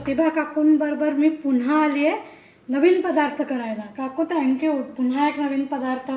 प्रतिभा काकूंबरोबर मी पुन्हा आली आहे नवीन पदार्थ करायला. काकू थँक्यू पुन्हा एक नवीन पदार्थ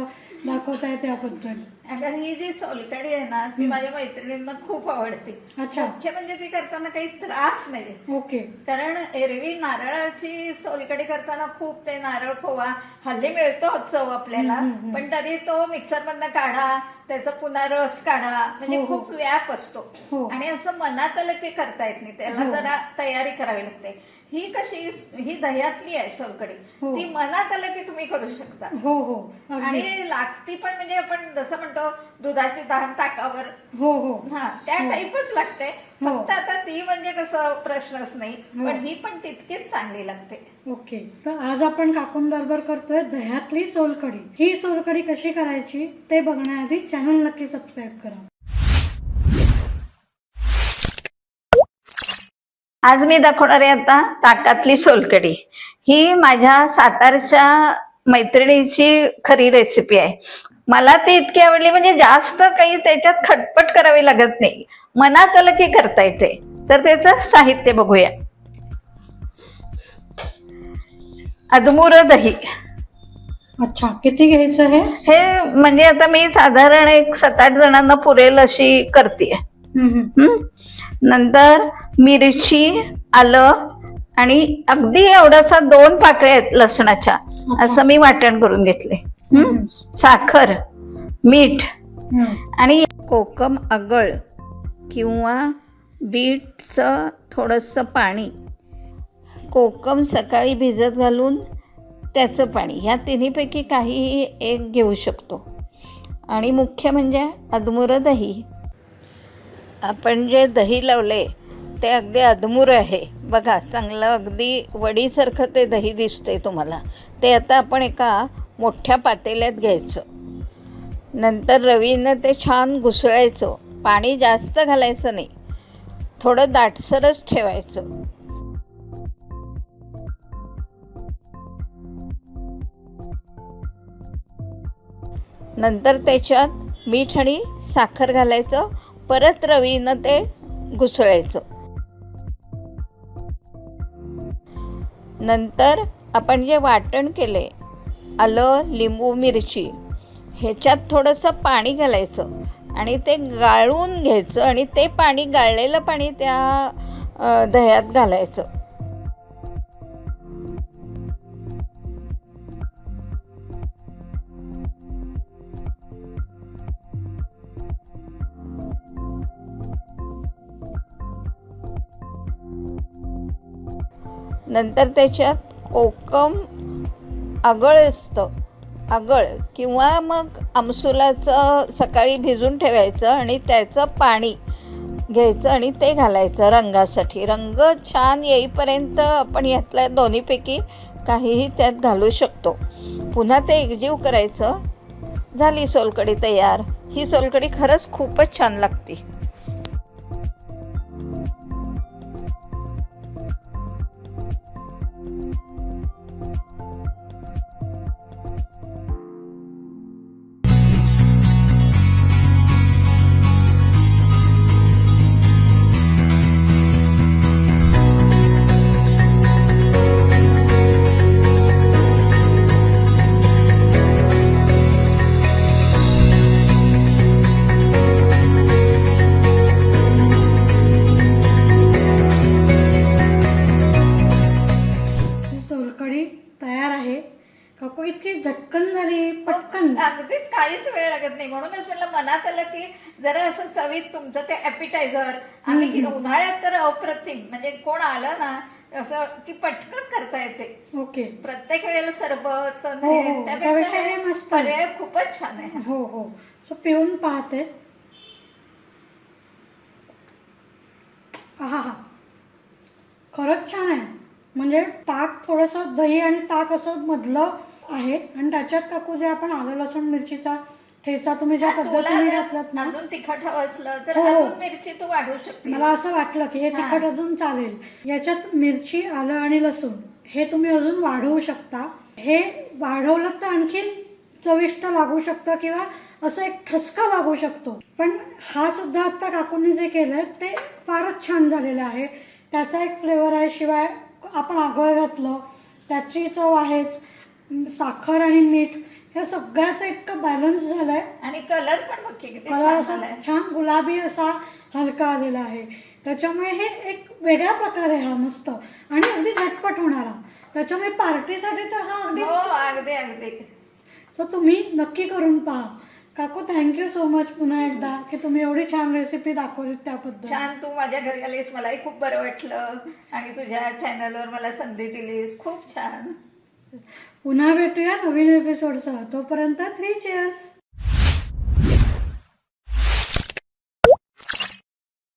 दाखवताय त्याबद्दल अगं ही जी सोलकडी आहे ना ती माझ्या मैत्रिणींना खूप आवडते अच्छा. मुख्य म्हणजे ती करताना काही त्रास नाही ओके कारण एरवी नारळाची सोलकडी करताना खूप ते नारळ खोवा हल्ली मिळतो चव आपल्याला पण तरी तो मिक्सर मधनं काढा त्याचा पुन्हा रस काढा म्हणजे हो, हो. खूप व्याप असतो हो. आणि असं मनात आलं की करता येत नाही त्याला हो. जरा तयारी करावी लागते ही कशी ही दह्यातली आहे सोलकडी हो. ती मनात आलं की तुम्ही करू शकता. हो हो. अगदी आणि लागती पण म्हणजे आपण जसं म्हणतो दुधाची तहान ताकावर. हो हो. हा त्या हो. टाईपच लागते. हो. फक्त आता ती म्हणजे कसं प्रश्नच नाही हो. पण ही पण तितकीच चांगली लागते. ओके. तर आज आपण काकूंबरोबर करतोय दह्यातली सोलकढी. ही सोलकढी कशी करायची ते बघण्याआधी चॅनल नक्की सबस्क्राईब करा. आज मी दाखवणार आहे आता ताकातली सोलकडी ही माझ्या सातारच्या मैत्रिणीची खरी रेसिपी आहे. मला ती इतकी आवडली म्हणजे जास्त काही त्याच्यात खटपट करावी लागत नाही. मनात आलं की करता येते. तर त्याचं साहित्य बघूया. अदमुर दही. अच्छा किती घ्यायचं हे? हे म्हणजे आता मी साधारण एक सात आठ जणांना पुरेल अशी करते. नंतर मिरची आलं आणि अगदी एवढासा दोन पाकळ्या आहेत लसणाच्या. असं मी वाटण करून घेतले? साखर मीठ. आणि कोकम आगळ किंवा बीटचं थोडंसं पाणी. कोकम सकाळी भिजत घालून त्याचं पाणी. ह्या तिन्हीपैकी काहीही एक घेऊ शकतो. आणि मुख्य म्हणजे अदमुरं दही. आपण जे दही लावले ते अगदी अधमूर आहे. बघा चांगलं अगदी वडीसारखं ते दही दिसते तुम्हाला. ते आता आपण एका मोठ्या पातेल्यात घ्यायचं. नंतर रवीनं ते छान घुसळायचं. पाणी जास्त घालायचं नाही. थोडं दाटसरच ठेवायचं. नंतर त्याच्यात मीठ आणि साखर घालायचं. परत रवीनं ते घुसळायचं. नंतर आपण जे वाटण केले आलं लिंबू मिरची. ह्याच्यात थोडंसं पाणी घालायचं आणि ते गाळून घ्यायचं आणि ते पाणी गाळलेलं पाणी त्या दह्यात घालायचं. नंतर त्याच्यात कोकम आगळ असतं. आगळ किंवा मग आमसुलाचं सकाळी भिजून ठेवायचं आणि त्याचं पाणी घ्यायचं आणि ते घालायचं रंगासाठी. रंग छान येईपर्यंत आपण यातल्या दोन्हीपैकी काहीही त्यात घालू शकतो. पुन्हा ते एकजीव करायचं. झाली सोलकडी तयार. ही सोलकडी खरंच खूपच छान लागते. काकू इतकी झटकन झाली पटकन. अगदीच काहीच वेळ लागत नाही. म्हणूनच म्हटलं मनात आलं की जरा असं चवीत तुमचं ते ॲपिटायझर आम्ही की उन्हाळ्यात तर अप्रतिम. म्हणजे कोण आलं ना असं की पटकन करता येते. ओके. प्रत्येक वेळेला सरबत हो, हो. हे, त्यापेक्षा त्यापेक्षा हे हे मस्त. आहे. पर्याय खूपच छान आहे. हो हो. सो पिऊन पाहते. हा हा. खरंच छान आहे. म्हणजे ताक थोडंसं दही आणि ताक असं मधलं आहे. आणि त्याच्यात काकू जे आपण आलं लसूण मिरचीचा ठेचा तुम्ही ज्या पद्धतीने घातलात ना? अजून तिखट हवं असलं तर हो, हो. अजून मिरची तू वाढवू शकते मला असं वाटलं की हे हा. तिखट अजून चालेल. याच्यात मिरची आलं आणि लसूण हे तुम्ही अजून वाढवू शकता. हे वाढवलं तर आणखीन चविष्ट लागू शकतं किंवा असं एक ठसका लागू शकतो. पण हा सुद्धा आता काकूंनी जे केलंय ते फारच छान झालेलं आहे. त्याचा एक फ्लेवर आहे शिवाय आपण आगळ घातलं त्याची चव आहेच. साखर आणि मीठ हे सगळ्याचं इतकं बॅलन्स झालंय. आणि कलर पण बघ की किती कलर छान असा आलाय छान गुलाबी असा हलका आलेला आहे. त्याच्यामुळे हे एक वेगळा प्रकार आहे हा मस्त. आणि अगदी झटपट होणारा त्याच्यामुळे पार्टीसाठी तर हा अगदी हो अगदी अगदी. सो तुम्ही नक्की करून पहा. काकू थँक्यू सो मच पुन्हा एकदा की तुम्ही एवढी छान रेसिपी दाखवलीत त्याबद्दल. छान तू माझ्या घरी आलीस मलाही खूप बरं वाटलं. आणि तुझ्या चॅनलवर मला संधी दिलीस. खूप छान. पुन्हा भेटूया नवीन एपिसोडचा तोपर्यंत थ्री चेअर्स